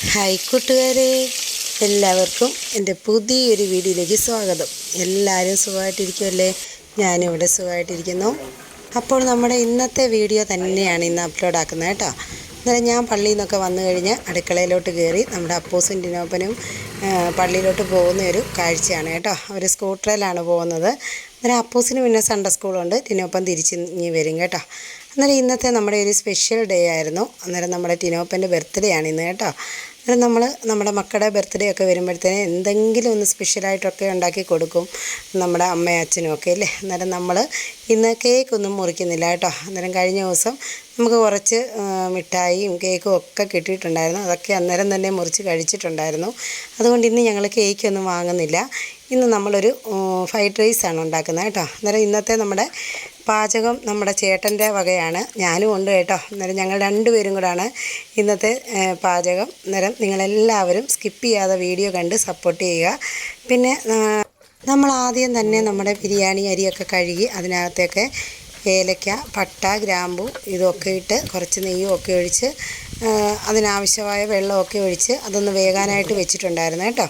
Hi കൂട്ടുകാരെ എല്ലാവർക്കും എന്റെ പുതിയൊരു വീഡിയോയിലേക്ക് സ്വാഗതം. എല്ലാവരും സുഖമായിട്ടിരിക്കുമല്ലേ ഞാനിവിടെ സുഖമായിട്ടിരിക്കുന്നു. അപ്പോൾ നമ്മുടെ ഇന്നത്തെ വീഡിയോ തന്നെയാണ് ഇന്ന് അപ്ലോഡ് ആക്കുന്നത് കേട്ടോ. അന്നേരം ഞാൻ പള്ളിയിൽ നിന്നൊക്കെ വന്നു കഴിഞ്ഞ് അടുക്കളയിലോട്ട് കയറി നമ്മുടെ അപ്പൂസും ടിനോപ്പനും ആ, പള്ളിയിലോട്ട് പോകുന്ന ഒരു കാഴ്ചയാണ് കേട്ടോ. അവർ സ്കൂട്ടറിലാണ് പോകുന്നത്. അന്നേരം അപ്പൂസിന് പിന്നെ സൺഡേ സ്കൂളുണ്ട് ടിനോപ്പൻ തിരിച്ച് ഇനി വരും കേട്ടോ. അന്നേരം ഇന്നത്തെ നമ്മുടെ ഒരു സ്പെഷ്യൽ ഡേ ആയിരുന്നു. അന്നേരം നമ്മുടെ ടിനോപ്പന്റെ ബർത്ത്ഡേ ആണ് ഇന്ന് കേട്ടോ. അന്നേരം നമ്മൾ നമ്മുടെ മക്കളുടെ ബർത്ത്ഡേ ഒക്കെ വരുമ്പോഴത്തേന് എന്തെങ്കിലും ഒന്ന് സ്പെഷ്യലായിട്ടൊക്കെ ഉണ്ടാക്കി കൊടുക്കും നമ്മുടെ അമ്മയും അച്ഛനും ഒക്കെ അല്ലേ? അന്നേരം നമ്മൾ ഇന്ന് കേക്ക് ഒന്നും മുറിക്കുന്നില്ല കേട്ടോ. അന്നേരം കഴിഞ്ഞ ദിവസം നമുക്ക് കുറച്ച് മിഠായിയും കേക്കും ഒക്കെ കിട്ടിയിട്ടുണ്ടായിരുന്നു. അതൊക്കെ അന്നേരം തന്നെ മുറിച്ച് കഴിച്ചിട്ടുണ്ടായിരുന്നു. അതുകൊണ്ട് ഇന്ന് ഞങ്ങൾ കേക്കൊന്നും വാങ്ങുന്നില്ല. ഇന്ന് നമ്മളൊരു ഫ്രൈഡ് റൈസാണ് ഉണ്ടാക്കുന്നത് കേട്ടോ. അന്നേരം ഇന്നത്തെ നമ്മുടെ പാചകം നമ്മുടെ ചേട്ടന്റെ വകയാണ്. ഞാനും ഉണ്ട് കേട്ടോ. അന്നേരം ഞങ്ങൾ രണ്ടുപേരും കൂടാണ് ഇന്നത്തെ പാചകം. അന്നേരം നിങ്ങളെല്ലാവരും സ്കിപ്പ് ചെയ്യാതെ വീഡിയോ കണ്ട് സപ്പോർട്ട് ചെയ്യുക. പിന്നെ നമ്മൾ ആദ്യം തന്നെ നമ്മുടെ ബിരിയാണി അരിയൊക്കെ കഴുകി അതിനകത്തേക്ക് ഏലക്ക പട്ട ഗ്രാമ്പു ഇതൊക്കെ ഇട്ട് കുറച്ച് നെയ്യും ഒക്കെ ഒഴിച്ച് അതിനാവശ്യമായ വെള്ളമൊക്കെ ഒഴിച്ച് അതൊന്ന് വേകാനായിട്ട് വെച്ചിട്ടുണ്ടായിരുന്നു കേട്ടോ.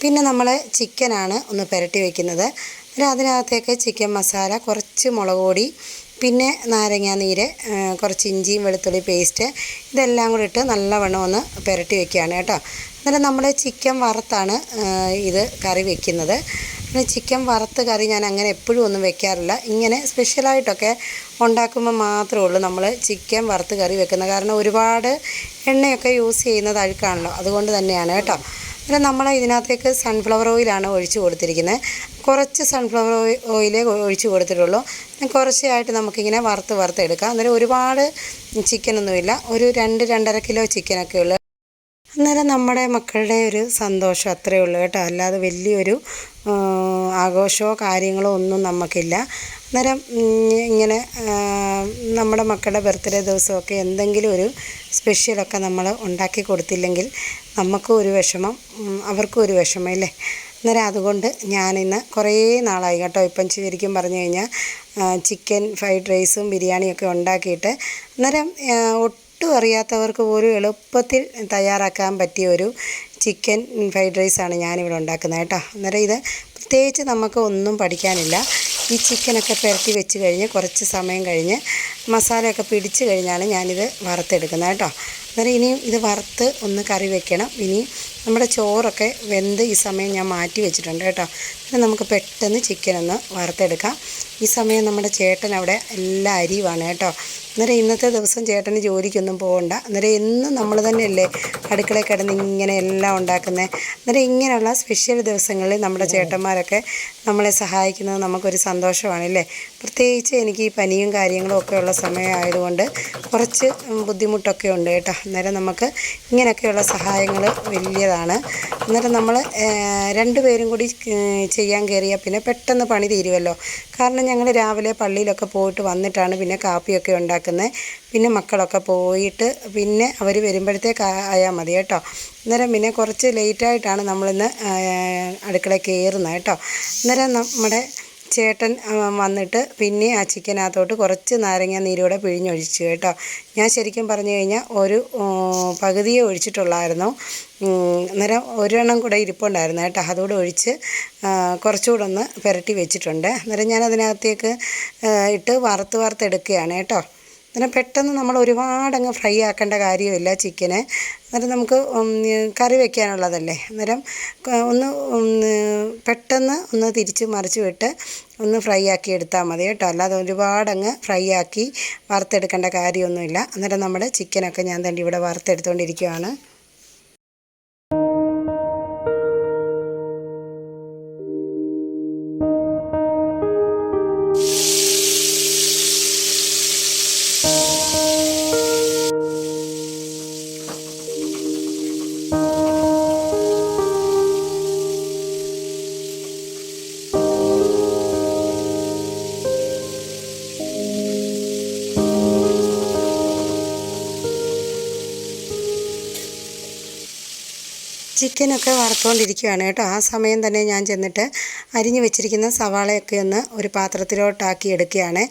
പിന്നെ നമ്മൾ ചിക്കനാണ് ഒന്ന് പുരട്ടി വെക്കുന്നത്. പിന്നെ അതിനകത്തേക്ക് ചിക്കൻ മസാല കുറച്ച് മുളക് പൊടി പിന്നെ നാരങ്ങാ നീര് കുറച്ച് ഇഞ്ചിയും വെളുത്തുള്ളി പേസ്റ്റ് ഇതെല്ലാം കൂടി ഇട്ട് നല്ലവണ്ണം ഒന്ന് പുരട്ടി വെക്കുകയാണ് കേട്ടോ. എന്നിട്ട് നമ്മൾ ചിക്കൻ വറുത്താണ് ഇത് കറി വെക്കുന്നത്. പിന്നെ ചിക്കൻ വറുത്ത് കറി ഞാൻ അങ്ങനെ എപ്പോഴും ഒന്നും വെക്കാറില്ല. ഇങ്ങനെ സ്പെഷ്യലായിട്ടൊക്കെ ഉണ്ടാക്കുമ്പോൾ മാത്രമേ ഉള്ളൂ നമ്മൾ ചിക്കൻ വറുത്ത് കറി വെക്കുന്നത്. കാരണം ഒരുപാട് എണ്ണയൊക്കെ യൂസ് ചെയ്യുന്നത് അഴുക്കാണല്ലോ. അതുകൊണ്ട് തന്നെയാണ് കേട്ടോ. പിന്നെ നമ്മൾ ഇതിനകത്തേക്ക് സൺഫ്ലവർ ഓയിലാണ് ഒഴിച്ച് കൊടുത്തിരിക്കുന്നത്. കുറച്ച് സൺഫ്ലവർ ഓയിലേ ഒഴിച്ച് കൊടുത്തിട്ടുള്ളൂ. കുറച്ചേ കുറച്ചായിട്ട് നമുക്കിങ്ങനെ വറുത്ത് വറുത്തെടുക്കാം അന്നേരം ഒരുപാട് ചിക്കനൊന്നുമില്ല ഒരു രണ്ട് രണ്ടര കിലോ ചിക്കനൊക്കെ ഉള്ളു. അന്നേരം നമ്മുടെ മക്കളുടെ ഒരു സന്തോഷം അത്രയേ ഉള്ളൂ കേട്ടോ. അല്ലാതെ വലിയൊരു ആഘോഷമോ കാര്യങ്ങളോ ഒന്നും നമുക്കില്ല. അന്നേരം ഇങ്ങനെ നമ്മുടെ മക്കളുടെ ബർത്ത്ഡേ ദിവസമൊക്കെ എന്തെങ്കിലും ഒരു സ്പെഷ്യലൊക്കെ നമ്മൾ ഉണ്ടാക്കി കൊടുത്തില്ലെങ്കിൽ നമുക്കും ഒരു വിഷമം അവർക്കും ഒരു വിഷമം അല്ലേ? അന്നേരം അതുകൊണ്ട് ഞാനിന്ന് കുറേ നാളായി കേട്ടോ. ഇപ്പം ശരിക്കും പറഞ്ഞു കഴിഞ്ഞാൽ ചിക്കൻ ഫ്രൈഡ് റൈസും ബിരിയാണിയൊക്കെ ഉണ്ടാക്കിയിട്ട് അന്നേരം ഒട്ടും അറിയാത്തവർക്ക് പോലും എളുപ്പത്തിൽ തയ്യാറാക്കാൻ പറ്റിയ ഒരു ചിക്കൻ ഫ്രൈഡ് റൈസാണ് ഞാനിവിടെ ഉണ്ടാക്കുന്നത് കേട്ടോ. അന്നേരം ഇത് പ്രത്യേകിച്ച് നമുക്ക് ഒന്നും പഠിക്കാനില്ല. ഈ ചിക്കനൊക്കെ പെരട്ടി വെച്ച് കഴിഞ്ഞ് കുറച്ച് സമയം കഴിഞ്ഞ് മസാലയൊക്കെ പിടിച്ച് കഴിഞ്ഞാണ് ഞാനിത് വറുത്തെടുക്കുന്നത് കേട്ടോ. അന്നേരം ഇനിയും ഇത് വറുത്ത് ഒന്ന് കറി വെക്കണം. ഇനി നമ്മുടെ ചോറൊക്കെ വെന്ത് ഈ സമയം ഞാൻ മാറ്റി വെച്ചിട്ടുണ്ട് കേട്ടോ. നമുക്ക് പെട്ടെന്ന് ചിക്കൻ ഒന്ന് വറുത്തെടുക്കാം. ഈ സമയം നമ്മുടെ ചേട്ടൻ അവിടെ എല്ലാ അരിയുമാണ് കേട്ടോ. അന്നേരം ഇന്നത്തെ ദിവസം ചേട്ടന് ജോലിക്കൊന്നും പോകണ്ട അന്നേരം എന്നും നമ്മൾ തന്നെയല്ലേ അടുക്കളയിൽ കിടന്ന് ഇങ്ങനെ എല്ലാം ഉണ്ടാക്കുന്നത് അന്നേരം ഇങ്ങനെയുള്ള സ്പെഷ്യൽ ദിവസങ്ങളിൽ നമ്മുടെ ചേട്ടന്മാരൊക്കെ നമ്മളെ സഹായിക്കുന്നത് നമുക്കൊരു സന്തോഷമാണല്ലേ പ്രത്യേകിച്ച് എനിക്ക് ഈ പനിയും കാര്യങ്ങളും ഒക്കെ ഉള്ള സമയമായതുകൊണ്ട് കുറച്ച് ബുദ്ധിമുട്ടൊക്കെ ഉണ്ട് കേട്ടോ. അന്നേരം നമുക്ക് ഇങ്ങനെയൊക്കെയുള്ള സഹായങ്ങൾ വലിയതാണ്. അന്നേരം നമ്മൾ രണ്ടുപേരും കൂടി ചെയ്യാൻ കയറിയാൽ പിന്നെ പെട്ടെന്ന് പണി തീരുമല്ലോ കാരണം ഞങ്ങൾ രാവിലെ പള്ളിയിലൊക്കെ പോയിട്ട് വന്നിട്ടാണ് പിന്നെ കാപ്പിയൊക്കെ ഉണ്ടാക്കുന്നത് പിന്നെ മക്കളൊക്കെ പോയിട്ട് പിന്നെ അവർ വരുമ്പോഴത്തേക്ക് ആയാൽ മതി കേട്ടോ. അന്നേരം പിന്നെ കുറച്ച് ലേറ്റായിട്ടാണ് നമ്മളിന്ന് അടുക്കളയിൽ കയറുന്നത് കേട്ടോ. അന്നേരം നമ്മുടെ ചേട്ടൻ വന്നിട്ട് പിന്നെ ആ ചിക്കനകത്തോട്ട് കുറച്ച് നാരങ്ങ നീരൂടെ പിഴിഞ്ഞൊഴിച്ചു കേട്ടോ. ഞാൻ ശരിക്കും പറഞ്ഞു കഴിഞ്ഞാൽ ഒരു പകുതിയെ ഒഴിച്ചിട്ടുള്ളായിരുന്നു. അന്നേരം ഒരെണ്ണം കൂടെ ഇരിപ്പുണ്ടായിരുന്നു കേട്ടോ. അതുകൂടെ ഒഴിച്ച് കുറച്ചുകൂടെ ഒന്ന് പുരട്ടി വെച്ചിട്ടുണ്ട്. അന്നേരം ഞാൻ അതിനകത്തേക്ക് ഇട്ട് വറുത്ത് വറുത്തെടുക്കുകയാണ് കേട്ടോ. അന്നേരം പെട്ടെന്ന് നമ്മൾ ഒരുപാട് അങ്ങ് ഫ്രൈ ആക്കേണ്ട കാര്യമില്ല ചിക്കന്. അന്നേരം നമുക്ക് കറി വെക്കാനുള്ളതല്ലേ. അന്നേരം ഒന്ന് പെട്ടെന്ന് ഒന്ന് തിരിച്ച് മറിച്ച് വിട്ട് ഒന്ന് ഫ്രൈ ആക്കി എടുത്താൽ മതി കേട്ടോ. അല്ലാതെ ഒരുപാടങ്ങ് ഫ്രൈ ആക്കി വറുത്തെടുക്കേണ്ട കാര്യമൊന്നുമില്ല. അന്നേരം നമ്മുടെ ചിക്കനൊക്കെ ഞാൻ തന്നെ ഇവിടെ വറുത്തെടുത്തുകൊണ്ടിരിക്കുകയാണ് ചിക്കനൊക്കെ വറുത്തുകൊണ്ടിരിക്കുകയാണ് കേട്ടോ. ആ സമയം തന്നെ ഞാൻ ചെന്നിട്ട് അരിഞ്ഞു വെച്ചിരിക്കുന്ന സവാളയൊക്കെ ഒന്ന് ഒരു പാത്രത്തിലോട്ടാക്കി എടുക്കുകയാണ്.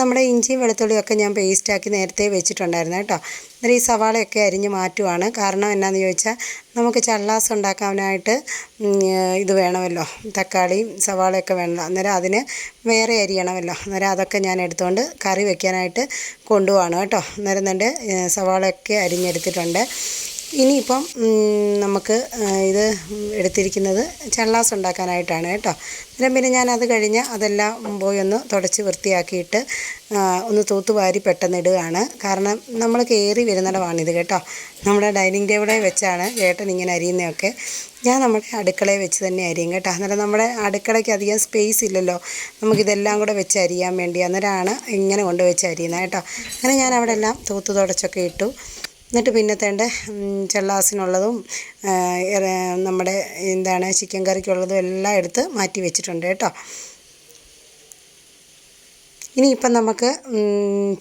നമ്മുടെ ഇഞ്ചിയും വെളുത്തുള്ളിയൊക്കെ ഞാൻ പേസ്റ്റാക്കി നേരത്തെ വെച്ചിട്ടുണ്ടായിരുന്നു കേട്ടോ. എന്നാൽ ഈ സവാളയൊക്കെ അരിഞ്ഞ് മാറ്റുവാണ്. കാരണം എന്നാന്ന് ചോദിച്ചാൽ നമുക്ക് ചള്ളാസ് ഉണ്ടാക്കാനായിട്ട് ഇത് വേണമല്ലോ. തക്കാളിയും സവാളയൊക്കെ വേണമല്ലോ അന്നേരം അതിന് വേറെ അരിയണമല്ലോ അന്നേരം അതൊക്കെ ഞാൻ എടുത്തുകൊണ്ട് കറി വെക്കാനായിട്ട് കൊണ്ടുപോവാണ് കേട്ടോ. അന്നേരം തന്നെ സവാളയൊക്കെ അരിഞ്ഞെടുത്തിട്ടുണ്ട്. ഇനിയിപ്പം നമുക്ക് ഇത് എടുത്തിരിക്കുന്നത് ചള്ളാസ് ഉണ്ടാക്കാനായിട്ടാണ് കേട്ടോ. അന്നേരം പിന്നെ ഞാൻ അത് കഴിഞ്ഞ് അതെല്ലാം പോയി ഒന്ന് തുടച്ച് വൃത്തിയാക്കിയിട്ട് ഒന്ന് തൂത്തുവാരി പെട്ടെന്ന് ഇടുകയാണ്. കാരണം നമ്മൾ കയറി വരുന്നിടമാണിത് കേട്ടോ. നമ്മുടെ ഡൈനിങ് ടേബിളിൽ വെച്ചാണ് ചേട്ടൻ ഇങ്ങനെ അരിയുന്നതൊക്കെ. ഞാൻ നമ്മുടെ അടുക്കളയിൽ വെച്ച് തന്നെ അരിയും കേട്ടോ. അന്നേരം നമ്മുടെ അടുക്കളയ്ക്ക് അധികം സ്പേസ് ഇല്ലല്ലോ. നമുക്കിതെല്ലാം കൂടെ വെച്ച് അരിയാൻ വേണ്ടി അന്നേരമാണ് ഇങ്ങനെ കൊണ്ട് വെച്ച് അരിയുന്നത് കേട്ടോ. അങ്ങനെ ഞാൻ അവിടെ എല്ലാം തൂത്ത് തുടച്ചൊക്കെ ഇട്ടു. എന്നിട്ട് പിന്നത്തേണ്ട ചെള്ളാസിനുള്ളതും നമ്മുടെ എന്താണ് ചിക്കൻ കറിക്കുള്ളതും എല്ലാം എടുത്ത് മാറ്റി വെച്ചിട്ടുണ്ട് കേട്ടോ. ഇനിയിപ്പം നമുക്ക്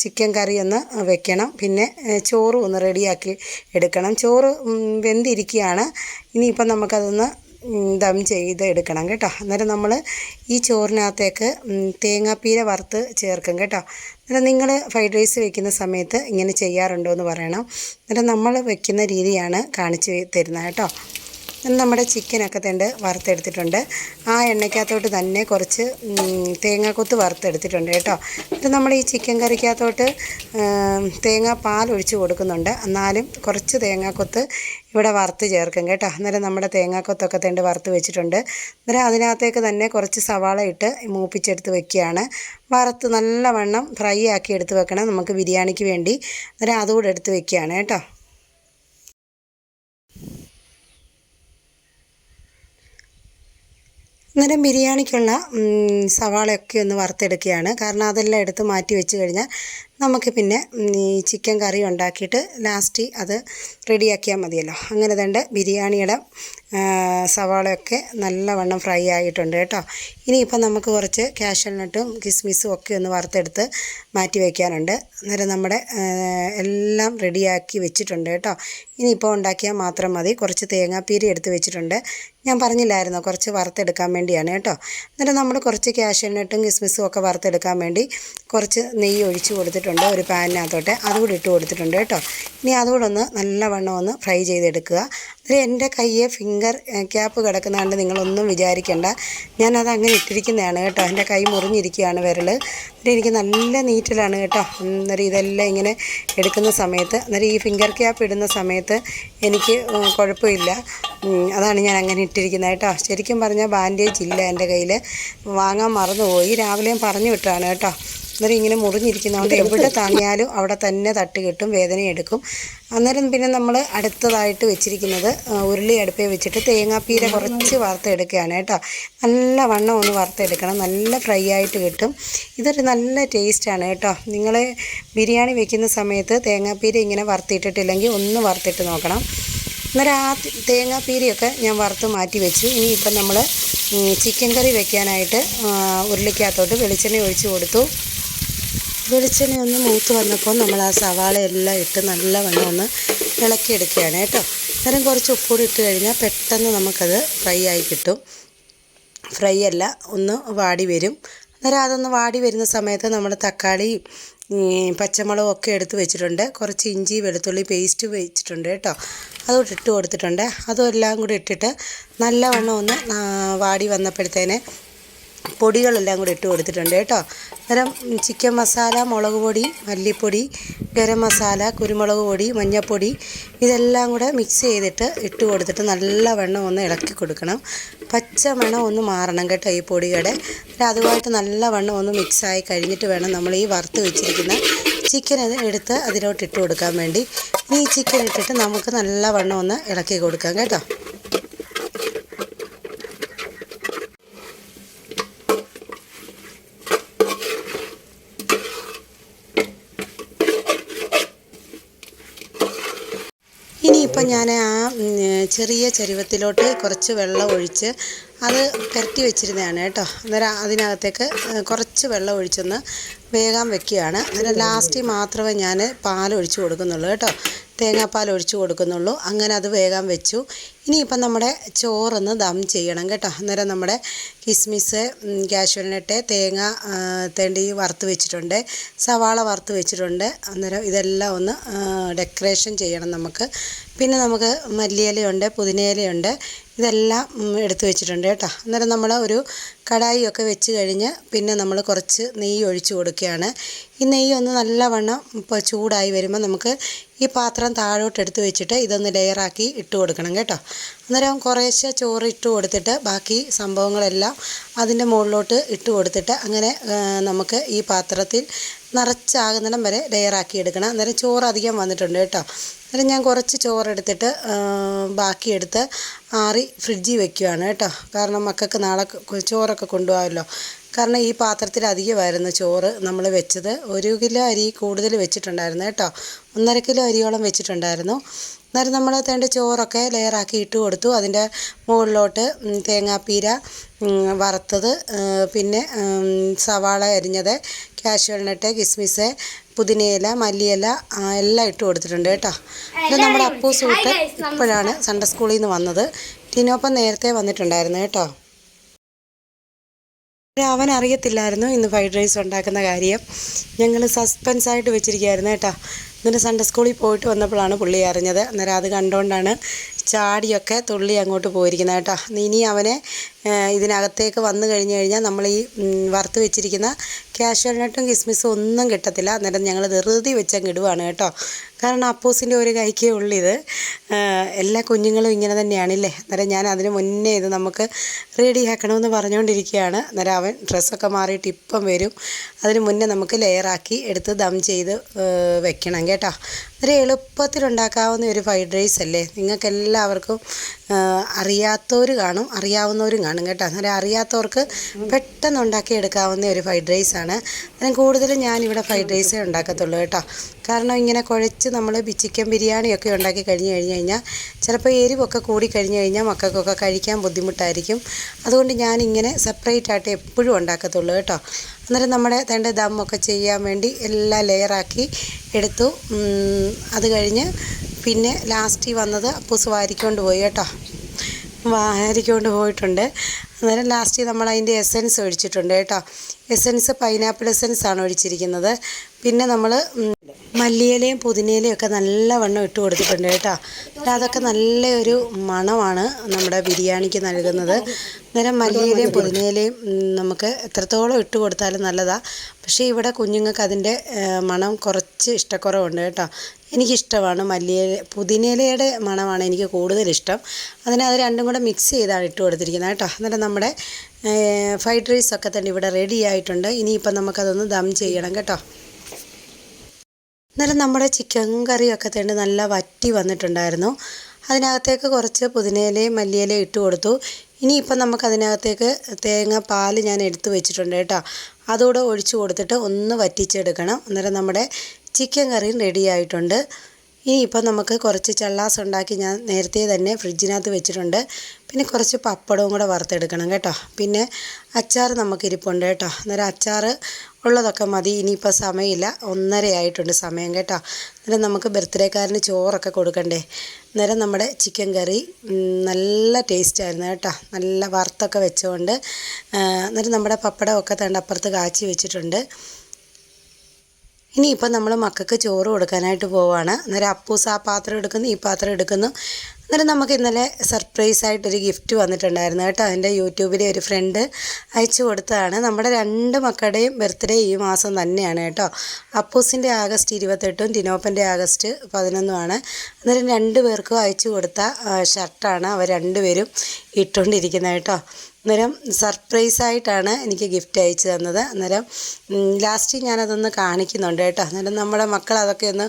ചിക്കൻ കറി ഒന്ന് വെക്കണം. പിന്നെ ചോറ് ഒന്ന് റെഡിയാക്കി എടുക്കണം. ചോറ് വെന്തിരിക്കുകയാണ്. ഇനിയിപ്പം നമുക്കതൊന്ന് ദം ചെയ്ത് എടുക്കണം കേട്ടോ. അന്നേരം നമ്മൾ ഈ ചോറിനകത്തേക്ക് തേങ്ങാപ്പീര വറുത്ത് ചേർക്കും കേട്ടോ. അന്നേരം നിങ്ങൾ ഫ്രൈഡ് റൈസ് വെക്കുന്ന സമയത്ത് ഇങ്ങനെ ചെയ്യാറുണ്ടോ എന്ന് പറയണം. അന്നേരം നമ്മൾ വെക്കുന്ന രീതിയാണ് കാണിച്ച് തരുന്നത് കേട്ടോ. നമ്മുടെ ചിക്കനൊക്കെ തണ്ട് വറുത്തെടുത്തിട്ടുണ്ട്. ആ എണ്ണയ്ക്കകത്തോട്ട് തന്നെ കുറച്ച് തേങ്ങാക്കൊത്ത് വറുത്തെടുത്തിട്ടുണ്ട് കേട്ടോ. ഇപ്പം നമ്മൾ ഈ ചിക്കൻ കറിക്കകത്തോട്ട് തേങ്ങാ പാൽ ഒഴിച്ച് കൊടുക്കുന്നുണ്ട്. എന്നാലും കുറച്ച് തേങ്ങാക്കൊത്ത് ഇവിടെ വറുത്ത് ചേർക്കും കേട്ടോ. അന്നേരം നമ്മുടെ തേങ്ങാക്കൊത്തൊക്കെ തണ്ട് വറുത്ത് വെച്ചിട്ടുണ്ട്. അന്നേരം അതിനകത്തേക്ക് തന്നെ കുറച്ച് സവാള ഇട്ട് മൂപ്പിച്ചെടുത്ത് വെക്കുകയാണ്. വറുത്ത് നല്ലവണ്ണം ഫ്രൈ ആക്കി എടുത്ത് വെക്കണം നമുക്ക് ബിരിയാണിക്ക് വേണ്ടി. അന്നേരം അതുകൂടെ എടുത്ത് വെക്കുകയാണ് കേട്ടോ. അന്നേരം ബിരിയാണിക്കുള്ള സവാളയൊക്കെ ഒന്ന് വറുത്തെടുക്കുകയാണ്. കാരണം അതെല്ലാം എടുത്ത് മാറ്റി വെച്ച് കഴിഞ്ഞാൽ നമുക്ക് പിന്നെ ഈ ചിക്കൻ കറി ഉണ്ടാക്കിയിട്ട് ലാസ്റ്റ് അത് റെഡിയാക്കിയാൽ മതിയല്ലോ. അങ്ങനെ തന്നെ ബിരിയാണിയുടെ സവാളയൊക്കെ നല്ലവണ്ണം ഫ്രൈ ആയിട്ടുണ്ട് കേട്ടോ. ഇനിയിപ്പം നമുക്ക് കുറച്ച് കാഷ്യൽനട്ടും കിസ്മിസും ഒക്കെ ഒന്ന് വറുത്തെടുത്ത് മാറ്റി വയ്ക്കാനുണ്ട്. അന്നേരം നമ്മുടെ എല്ലാം റെഡിയാക്കി വെച്ചിട്ടുണ്ട് കേട്ടോ. ഇനിയിപ്പോൾ ഉണ്ടാക്കിയാൽ മാത്രം മതി. കുറച്ച് തേങ്ങാപ്പീരി എടുത്ത് വെച്ചിട്ടുണ്ട്. ഞാൻ പറഞ്ഞില്ലായിരുന്നോ? കുറച്ച് വറുത്തെടുക്കാൻ വേണ്ടിയാണ് കേട്ടോ. എന്നിട്ട് നമ്മൾ കുറച്ച് കാഷ്യൽനട്ടും കിസ്മിസും ഒക്കെ വറുത്തെടുക്കാൻ വേണ്ടി കുറച്ച് നെയ്യ് ഒഴിച്ച് കൊടുത്തിട്ടുണ്ട്. ഒരു പാനിനകത്തോട്ട്. അതുകൂടി ഇട്ട് കൊടുത്തിട്ടുണ്ട് കേട്ടോ. ഇനി അതുകൂടെ ഒന്ന് നല്ലവണ്ണം ഒന്ന് ഫ്രൈ ചെയ്തെടുക്കുക. അതിൽ എന്റെ കയ്യെ ഫിംഗർ ക്യാപ്പ് കിടക്കുന്നതുകൊണ്ട് നിങ്ങളൊന്നും വിചാരിക്കേണ്ട. ഞാനത് അങ്ങനെ ഇട്ടിരിക്കുന്നതാണ് കേട്ടോ. എന്റെ കൈ മുറിഞ്ഞിരിക്കുകയാണ് വിരൽ എന്നിട്ട് എനിക്ക് നല്ല നീറ്റലാണ് കേട്ടോ. അന്നേരം ഇതെല്ലാം ഇങ്ങനെ എടുക്കുന്ന സമയത്ത് അന്നേരം ഈ ഫിംഗർ ക്യാപ്പ് ഇടുന്ന സമയത്ത് എനിക്ക് കുഴപ്പമില്ല. അതാണ് ഞാൻ അങ്ങനെ ഇട്ടിരിക്കുന്നത് കേട്ടോ. ശരിക്കും പറഞ്ഞാൽ ബാൻഡേജ് ഇല്ല എന്റെ കയ്യിൽ വാങ്ങാൻ മറന്നുപോയി. രാവിലെയും പറഞ്ഞു വിട്ടാണ് കേട്ടോ. അന്നേരം ഇങ്ങനെ മുറിഞ്ഞിരിക്കുന്നതുകൊണ്ട് എവിടെ താങ്ങിയാലും അവിടെ തന്നെ തട്ട് കിട്ടും വേദന എടുക്കും അന്നേരം പിന്നെ നമ്മൾ അടുത്തതായിട്ട് വെച്ചിരിക്കുന്നത് ഉരുളി അടുപ്പേ വെച്ചിട്ട് തേങ്ങാപ്പീര കുറച്ച് വറുത്തെടുക്കുകയാണ് കേട്ടോ. നല്ല വണ്ണം ഒന്ന് വറുത്തെടുക്കണം നല്ല ഫ്രൈ ആയിട്ട് കിട്ടും. ഇതൊരു നല്ല ടേസ്റ്റാണ് കേട്ടോ. നിങ്ങൾ ബിരിയാണി വെക്കുന്ന സമയത്ത് തേങ്ങാപ്പീര ഇങ്ങനെ വറുത്തിട്ടിട്ടില്ലെങ്കിൽ ഒന്ന് വറുത്തിട്ട് നോക്കണം. അന്നേരം ആ തേങ്ങാപ്പീരയൊക്കെ ഞാൻ വറുത്ത് മാറ്റി വെച്ചു. ഇനിയിപ്പം നമ്മൾ ചിക്കൻ കറി വെക്കാനായിട്ട് ഉരുളിക്കകത്തോട്ട് വെളിച്ചെണ്ണ ഒഴിച്ച് കൊടുത്തു. വെളിച്ചെണ്ണ ഒന്ന് മൂത്ത് വന്നപ്പോൾ നമ്മൾ ആ സവാള എല്ലാം ഇട്ട് നല്ലവണ്ണം ഒന്ന് ഇളക്കിയെടുക്കുകയാണ് കേട്ടോ. അന്നേരം കുറച്ച് ഉപ്പൂടി ഇട്ട് കഴിഞ്ഞാൽ പെട്ടെന്ന് നമുക്കത് ഫ്രൈ ആയി കിട്ടും. ഫ്രൈ അല്ല ഒന്ന് വാടി വരും. അന്നേരം അതൊന്ന് വാടി വരുന്ന സമയത്ത് നമ്മൾ തക്കാളിയും പച്ചമുളകും ഒക്കെ എടുത്ത് വെച്ചിട്ടുണ്ട്. കുറച്ച് ഇഞ്ചി വെളുത്തുള്ളി പേസ്റ്റ് വെച്ചിട്ടുണ്ട് കേട്ടോ. അതുകൂടെ ഇട്ട് കൊടുത്തിട്ടുണ്ട്. അതും എല്ലാം കൂടി ഇട്ടിട്ട് നല്ലവണ്ണം ഒന്ന് വാടി വന്നപ്പോഴത്തേനെ പൊടികളെല്ലാം കൂടി ഇട്ട് കൊടുത്തിട്ടുണ്ട് കേട്ടോ. അന്നേരം ചിക്കൻ മസാല മുളക് പൊടി മല്ലിപ്പൊടി ഗരം മസാല കുരുമുളക് പൊടി മഞ്ഞൾപ്പൊടി ഇതെല്ലാം കൂടെ മിക്സ് ചെയ്തിട്ട് ഇട്ട് കൊടുത്തിട്ട് നല്ല വെണ്ണം ഒന്ന് ഇളക്കി കൊടുക്കണം. പച്ച മണം ഒന്ന് മാറണം കേട്ടോ ഈ പൊടിയുടെ. അതുമായിട്ട് നല്ല വെണ്ണം ഒന്ന് മിക്സായി കഴിഞ്ഞിട്ട് വേണം നമ്മൾ ഈ വറുത്ത് വെച്ചിരിക്കുന്ന ചിക്കൻ എടുത്ത് അതിലോട്ട് ഇട്ട് കൊടുക്കാൻ വേണ്ടി. ഈ ചിക്കൻ ഇട്ടിട്ട് നമുക്ക് നല്ല വെണ്ണം ഒന്ന് ഇളക്കി കൊടുക്കാം കേട്ടോ. ഇനിയിപ്പോൾ ഞാൻ ആ ചെറിയ ചരുവത്തിലോട്ട് കുറച്ച് വെള്ളം ഒഴിച്ച് അത് പുരട്ടി വെച്ചിരുന്നതാണ് കേട്ടോ. അന്നേരം അതിനകത്തേക്ക് കുറച്ച് വെള്ളം ഒഴിച്ചൊന്ന് വേഗം വെക്കുകയാണ്. അന്നേരം ലാസ്റ്റ് മാത്രമേ ഞാൻ പാൽ ഒഴിച്ച് കൊടുക്കുന്നുള്ളൂ കേട്ടോ. തേങ്ങാപ്പാൽ ഒഴിച്ച് കൊടുക്കുന്നുള്ളൂ. അങ്ങനെ അത് വേഗം വെച്ചു. ഇനിയിപ്പം നമ്മുടെ ചോറൊന്ന് ദം ചെയ്യണം കേട്ടോ. അന്നേരം നമ്മുടെ കിസ്മിസ് കാഷ്യൂനട്ട് തേങ്ങ തേണ്ടി വറുത്ത് വെച്ചിട്ടുണ്ട്. സവാള വറുത്ത് വെച്ചിട്ടുണ്ട്. അന്നേരം ഇതെല്ലാം ഒന്ന് ഡെക്കറേഷൻ ചെയ്യണം നമുക്ക്. പിന്നെ നമുക്ക് മല്ലിയിലയുണ്ട് പുതിനയിലയുണ്ട്. ഇതെല്ലാം എടുത്ത് വെച്ചിട്ടുണ്ട് കേട്ടോ. അന്നേരം നമ്മൾ ഒരു കടായിയൊക്കെ വെച്ച് കഴിഞ്ഞ് പിന്നെ നമ്മൾ കുറച്ച് നെയ്യ് ഒഴിച്ചു കൊടുക്കുകയാണ്. ഈ നെയ്യ് ഒന്ന് നല്ലവണ്ണം ഇപ്പോൾ ചൂടായി വരുമ്പോൾ നമുക്ക് ഈ പാത്രം താഴോട്ട് എടുത്ത് വെച്ചിട്ട് ഇതൊന്ന് ലെയറാക്കി ഇട്ട് കൊടുക്കണം കേട്ടോ. അന്നേരം കുറേശ്ശെ ചോറ് ഇട്ട് കൊടുത്തിട്ട് ബാക്കി സംഭവങ്ങളെല്ലാം അതിന്റെ മുകളിലോട്ട് ഇട്ട് കൊടുത്തിട്ട് അങ്ങനെ നമുക്ക് ഈ പാത്രത്തിൽ നിറച്ചാകുന്നിടം വരെ ലെയറാക്കി എടുക്കണം. അന്നേരം ചോറ് അധികം വന്നിട്ടുണ്ട് കേട്ടോ. അന്നേരം ഞാൻ കുറച്ച് ചോറെടുത്തിട്ട് ബാക്കി ബാക്കിയെടുത്ത് ആറി ഫ്രിഡ്ജിൽ വെക്കുകയാണ് കേട്ടോ. കാരണം മക്കൾക്ക് നാളെ ചോറൊക്കെ കൊണ്ടുപോകാമല്ലോ. കാരണം ഈ പാത്രത്തിൽ അധികമായിരുന്നു ചോറ് നമ്മൾ വെച്ചത്. ഒരു കിലോ അരി കൂടുതൽ വെച്ചിട്ടുണ്ടായിരുന്നു കേട്ടോ. ഒന്നര കിലോ അരിയോളം വെച്ചിട്ടുണ്ടായിരുന്നു. അന്നേരം നമ്മൾ തേണ്ട ചോറൊക്കെ ലെയറാക്കി ഇട്ട് കൊടുത്തു. അതിന്റെ മുകളിലോട്ട് തേങ്ങാപ്പീര വറുത്തത് പിന്നെ സവാള അരിഞ്ഞത് കാഷ്യൂനട്ട് കിസ്മിസ് പുതിനയില മല്ലിയില എല്ലാം ഇട്ട് കൊടുത്തിട്ടുണ്ട് കേട്ടോ. ഇത് നമ്മുടെ അപ്പൂസ് സൂട്ട് ഇപ്പോഴാണ് സൺഡേ സ്കൂളിൽ നിന്ന് വന്നത്. ടിനോപ്പം നേരത്തെ വന്നിട്ടുണ്ടായിരുന്നു കേട്ടോ. അവൻ അറിയത്തില്ലായിരുന്നു ഇന്ന് ഫ്രൈഡ് റൈസ് ഉണ്ടാക്കുന്ന കാര്യം. ഞങ്ങൾ സസ്പെൻസ് ആയിട്ട് വെച്ചിരിക്കുകയായിരുന്നു കേട്ടോ. എന്നിട്ട് സൺഡേ സ്കൂളിൽ പോയിട്ട് വന്നപ്പോഴാണ് പുള്ളി അറിഞ്ഞത്. അന്നേരം അത് കണ്ടുകൊണ്ടാണ് ചാടിയൊക്കെ തുള്ളി അങ്ങോട്ട് പോയിരിക്കുന്നത് കേട്ടോ. ഇനി അവനെ ഇതിനകത്തേക്ക് വന്നു കഴിഞ്ഞു കഴിഞ്ഞാൽ നമ്മൾ ഈ വറുത്ത് വെച്ചിരിക്കുന്ന കാഷ്വൽ നട്ടും കിസ്മിസും ഒന്നും കിട്ടത്തില്ല. അന്നേരം ഞങ്ങൾ ധൃതി വെച്ചങ്ങ് ഇടുവാണ് കേട്ടോ. കാരണം അപ്പൂസിന്റെ ഒരു കൈക്കേ ഉള്ളിത്. എല്ലാ കുഞ്ഞുങ്ങളും ഇങ്ങനെ തന്നെയാണില്ലേ? അന്നേരം ഞാൻ അതിന് മുന്നേ ഇത് നമുക്ക് റെഡി ആക്കണമെന്ന് പറഞ്ഞുകൊണ്ടിരിക്കുകയാണ്. അന്നേരം അവൻ ഡ്രസ്സൊക്കെ മാറിയിട്ട് ഇപ്പം വരും. അതിന് മുന്നേ നമുക്ക് ലെയറാക്കി എടുത്ത് ദം ചെയ്ത് വെക്കണം കേട്ടോ. അന്നേരം എളുപ്പത്തിലുണ്ടാക്കാവുന്ന ഒരു ഫ്രൈഡ് റൈസ് അല്ലേ നിങ്ങൾക്ക് എല്ലാവർക്കും അറിയാത്തവർ കാണും അറിയാവുന്നവരും കാണും കേട്ടോ. അങ്ങനെ അറിയാത്തവർക്ക് പെട്ടെന്ന് ഉണ്ടാക്കി എടുക്കാവുന്ന ഒരു ഫ്രൈഡ് റൈസാണ്. അന്നേരം കൂടുതലും ഞാനിവിടെ ഫ്രൈഡ് റൈസേ ഉണ്ടാക്കത്തുള്ളൂ കേട്ടോ. കാരണം ഇങ്ങനെ കുഴച്ച് നമ്മൾ ചിക്കൻ ബിരിയാണിയൊക്കെ ഉണ്ടാക്കി കഴിഞ്ഞ് കഴിഞ്ഞ് കഴിഞ്ഞാൽ ചിലപ്പോൾ എരിവൊക്കെ കൂടി കഴിഞ്ഞ് കഴിഞ്ഞാൽ മക്കൾക്കൊക്കെ കഴിക്കാൻ ബുദ്ധിമുട്ടായിരിക്കും. അതുകൊണ്ട് ഞാനിങ്ങനെ സെപ്പറേറ്റ് ആയിട്ട് എപ്പോഴും ഉണ്ടാക്കത്തുള്ളൂ കേട്ടോ. അന്നേരം നമ്മുടെ തേണ്ട ദമ്മൊക്കെ ചെയ്യാൻ വേണ്ടി എല്ലാം ലെയറാക്കി എടുത്തു. അത് കഴിഞ്ഞ് പിന്നെ ലാസ്റ്റ് വന്നത് അപ്പൂസ് വാരിക്കൊണ്ട് പോയി കേട്ടോ. വാരിക്കൊണ്ട് പോയിട്ടുണ്ട്. അന്നേരം ലാസ്റ്റ് നമ്മൾ അതിന്റെ എസൻസ് ഒഴിച്ചിട്ടുണ്ട് കേട്ടോ. എസൻസ് പൈനാപ്പിൾ എസൻസ് ആണ് ഒഴിച്ചിരിക്കുന്നത്. പിന്നെ നമ്മൾ മല്ലിയിലയും പുതിനയിലയും ഒക്കെ നല്ലവണ്ണം ഇട്ട് കൊടുത്തിട്ടുണ്ട് കേട്ടോ. അതൊക്കെ നല്ലൊരു മണമാണ് നമ്മുടെ ബിരിയാണിക്ക് നൽകുന്നത്. അന്നേരം മല്ലിയിലയും പുതിനയിലയും നമുക്ക് എത്രത്തോളം ഇട്ട് കൊടുത്താലും നല്ലതാണ് പക്ഷേ ഇവിടെ കുഞ്ഞുങ്ങൾക്ക് അതിന്റെ മണം കുറച്ച് ഇഷ്ടക്കുറവുണ്ട് കേട്ടോ. എനിക്കിഷ്ടമാണ്. മല്ലിയില പുതിനയിലയുടെ മണമാണ് എനിക്ക് കൂടുതൽ ഇഷ്ടം അതിന് അത് രണ്ടും കൂടെ മിക്സ് ചെയ്താണ് ഇട്ട് കൊടുത്തിരിക്കുന്നത് കേട്ടോ. അന്നേരം നമ്മുടെ ഫ്രൈഡ് റൈസ് ഒക്കെ തന്നെ ഇവിടെ റെഡി ആയിട്ടുണ്ട്. ഇനിയിപ്പം നമുക്കതൊന്ന് ദം ചെയ്യണം കേട്ടോ. അന്നേരം നമ്മുടെ ചിക്കൻ കറിയൊക്കെ തന്നെ നല്ല വറ്റി വന്നിട്ടുണ്ടായിരുന്നു. അതിനകത്തേക്ക് കുറച്ച് പുതിനയിലയും മല്ലിയിലയും ഇട്ട് കൊടുത്തു. ഇനിയിപ്പം നമുക്ക് അതിനകത്തേക്ക് തേങ്ങ പാൽ ഞാൻ എടുത്തു വെച്ചിട്ടുണ്ട് കേട്ടോ. അതുകൂടെ ഒഴിച്ചു കൊടുത്തിട്ട് ഒന്ന് വറ്റിച്ചെടുക്കണം. അന്നേരം നമ്മുടെ ചിക്കൻ കറിയും റെഡി ആയിട്ടുണ്ട്. ഇനിയിപ്പം നമുക്ക് കുറച്ച് ചള്ളാസ് ഉണ്ടാക്കി ഞാൻ നേരത്തെ തന്നെ ഫ്രിഡ്ജിനകത്ത് വെച്ചിട്ടുണ്ട്. പിന്നെ കുറച്ച് പപ്പടവും കൂടെ വറുത്തെടുക്കണം കേട്ടോ. പിന്നെ അച്ചാർ നമുക്ക് ഇരിപ്പുണ്ട് കേട്ടോ. അന്നേരം അച്ചാർ ഉള്ളതൊക്കെ മതി. ഇനിയിപ്പോൾ സമയമില്ല. ഒന്നര ആയിട്ടുണ്ട് സമയം കേട്ടോ. അന്നേരം നമുക്ക് ബർത്ത്ഡേക്കാരന് ചോറൊക്കെ കൊടുക്കണ്ടേ. അന്നേരം നമ്മുടെ ചിക്കൻ കറി നല്ല ടേസ്റ്റായിരുന്നു കേട്ടോ. നല്ല വറുത്തൊക്കെ വെച്ചുകൊണ്ട് അന്നേരം നമ്മുടെ പപ്പടമൊക്കെ തണ്ട് അപ്പുറത്ത് കാച്ചി വെച്ചിട്ടുണ്ട്. ഇനിയിപ്പോൾ നമ്മൾ മക്കൾക്ക് ചോറ് കൊടുക്കാനായിട്ട് പോവാണ്. അന്നേരം അപ്പൂസ് ആ പാത്രം എടുക്കുന്നു ഈ പാത്രം എടുക്കുന്നു. അന്നേരം നമുക്ക് ഇന്നലെ സർപ്രൈസ് ആയിട്ടൊരു ഗിഫ്റ്റ് വന്നിട്ടുണ്ടായിരുന്നു കേട്ടോ. എന്റെ യൂട്യൂബിലെ ഒരു ഫ്രണ്ട് അയച്ചു കൊടുത്തതാണ്. നമ്മുടെ രണ്ട് മക്കളുടെയും ബർത്ത്ഡേ ഈ മാസം തന്നെയാണ് കേട്ടോ. അപ്പൂസിന്റെ ആഗസ്റ്റ് ഇരുപത്തെട്ടും ടിനോപ്പന്റെ ആഗസ്റ്റ് പതിനൊന്നുമാണ്. അന്നേരം രണ്ട് പേർക്കും അയച്ചു കൊടുത്ത ഷർട്ടാണ് അവർ രണ്ടുപേരും ഇട്ടുകൊണ്ടിരിക്കുന്നത് കേട്ടോ. അന്നേരം സർപ്രൈസായിട്ടാണ് എനിക്ക് ഗിഫ്റ്റ് അയച്ചു തന്നത്. അന്നേരം ലാസ്റ്റ് ഞാനതൊന്ന് കാണിക്കുന്നുണ്ട് കേട്ടോ. അന്നേരം നമ്മുടെ മക്കൾ അതൊക്കെ ഒന്ന്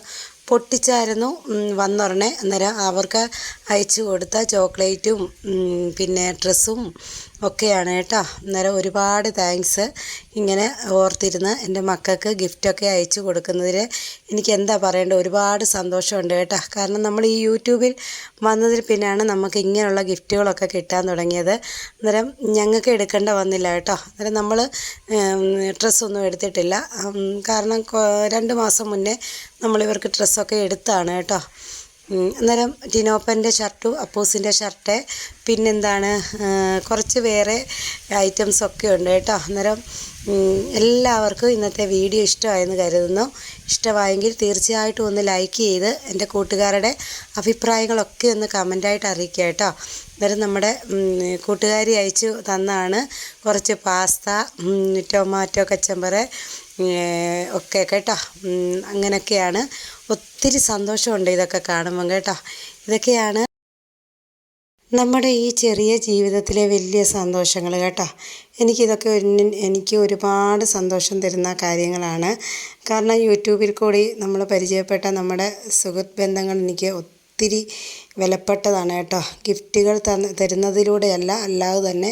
പൊട്ടിച്ചായിരുന്നു വന്നുടനെ അന്നേരം അവർക്ക് അയച്ചു കൊടുത്ത ചോക്ലേറ്റും പിന്നെ ഡ്രസ്സും ഒക്കെയാണ് കേട്ടോ. അന്നേരം ഒരുപാട് താങ്ക്സ് ഇങ്ങനെ ഓർത്തിരുന്ന് എന്റെ മക്കൾക്ക് ഗിഫ്റ്റൊക്കെ അയച്ചു കൊടുക്കുന്നതിൽ എനിക്ക് എന്താ പറയേണ്ടത്? ഒരുപാട് സന്തോഷമുണ്ട് കേട്ടോ. കാരണം നമ്മൾ ഈ യൂട്യൂബിൽ വന്നതിൽ പിന്നെയാണ് നമുക്ക് ഇങ്ങനെയുള്ള ഗിഫ്റ്റുകളൊക്കെ കിട്ടാൻ തുടങ്ങിയത്. അന്നേരം ഞങ്ങൾക്ക് എടുക്കേണ്ട വന്നില്ല കേട്ടോ. അന്നേരം നമ്മൾ ഡ്രസ്സൊന്നും എടുത്തിട്ടില്ല. കാരണം രണ്ട് മാസം മുന്നേ നമ്മളിവർക്ക് ഡ്രസ്സൊക്കെ എടുത്താണ് കേട്ടോ. അന്നേരം ടിനോപ്പന്റെ ഷർട്ടും അപ്പൂസിന്റെ ഷർട്ട് പിന്നെന്താണ് കുറച്ച് വേറെ ഐറ്റംസ് ഒക്കെ ഉണ്ട് കേട്ടോ. അന്നേരം എല്ലാവർക്കും ഇന്നത്തെ വീഡിയോ ഇഷ്ടമായെന്ന് കരുതുന്നു. ഇഷ്ടമായെങ്കിൽ തീർച്ചയായിട്ടും ഒന്ന് ലൈക്ക് ചെയ്ത് എന്റെ കൂട്ടുകാരുടെ അഭിപ്രായങ്ങളൊക്കെ ഒന്ന് കമന്റായിട്ട് അറിയിക്കുക കേട്ടോ. അന്നേരം നമ്മുടെ കൂട്ടുകാരി അയച്ചു തന്നാണ് കുറച്ച് പാസ്ത ടൊമാറ്റോ കച്ചമ്പറ് ഒക്കെ കേട്ടോ. അങ്ങനെയൊക്കെയാണ് ഒത്തിരി സന്തോഷമുണ്ട് ഇതൊക്കെ കാണുമ്പം കേട്ടോ. ഇതൊക്കെയാണ് നമ്മുടെ ഈ ചെറിയ ജീവിതത്തിലെ വലിയ സന്തോഷങ്ങൾ കേട്ടോ. എനിക്കിതൊക്കെ എനിക്ക് ഒരുപാട് സന്തോഷം തരുന്ന കാര്യങ്ങളാണ്. കാരണം യൂട്യൂബിൽ കൂടി നമ്മൾ പരിചയപ്പെട്ട നമ്മുടെ സുഹൃത്ത് ബന്ധങ്ങൾ എനിക്ക് ഒത്തിരി വിലപ്പെട്ടതാണ് കേട്ടോ. ഗിഫ്റ്റുകൾ തന്ന് തരുന്നതിലൂടെയല്ല അല്ലാതെ തന്നെ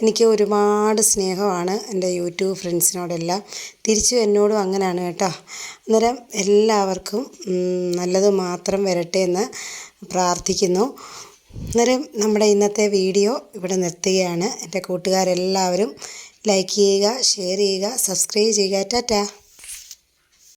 എനിക്ക് ഒരുപാട് സ്നേഹമാണ് എന്റെ യൂട്യൂബ് ഫ്രണ്ട്സിനോടെല്ലാം. തിരിച്ചു എന്നോടും അങ്ങനെയാണ് കേട്ടോ. അന്നേരം എല്ലാവർക്കും നല്ലത് മാത്രം വരട്ടെ എന്ന് പ്രാർത്ഥിക്കുന്നു. അന്നേരം നമ്മുടെ ഇന്നത്തെ വീഡിയോ ഇവിടെ നിർത്തുകയാണ്. എന്റെ കൂട്ടുകാരെല്ലാവരും ലൈക്ക് ചെയ്യുക ഷെയർ ചെയ്യുക സബ്സ്ക്രൈബ് ചെയ്യുക. ടാറ്റാ.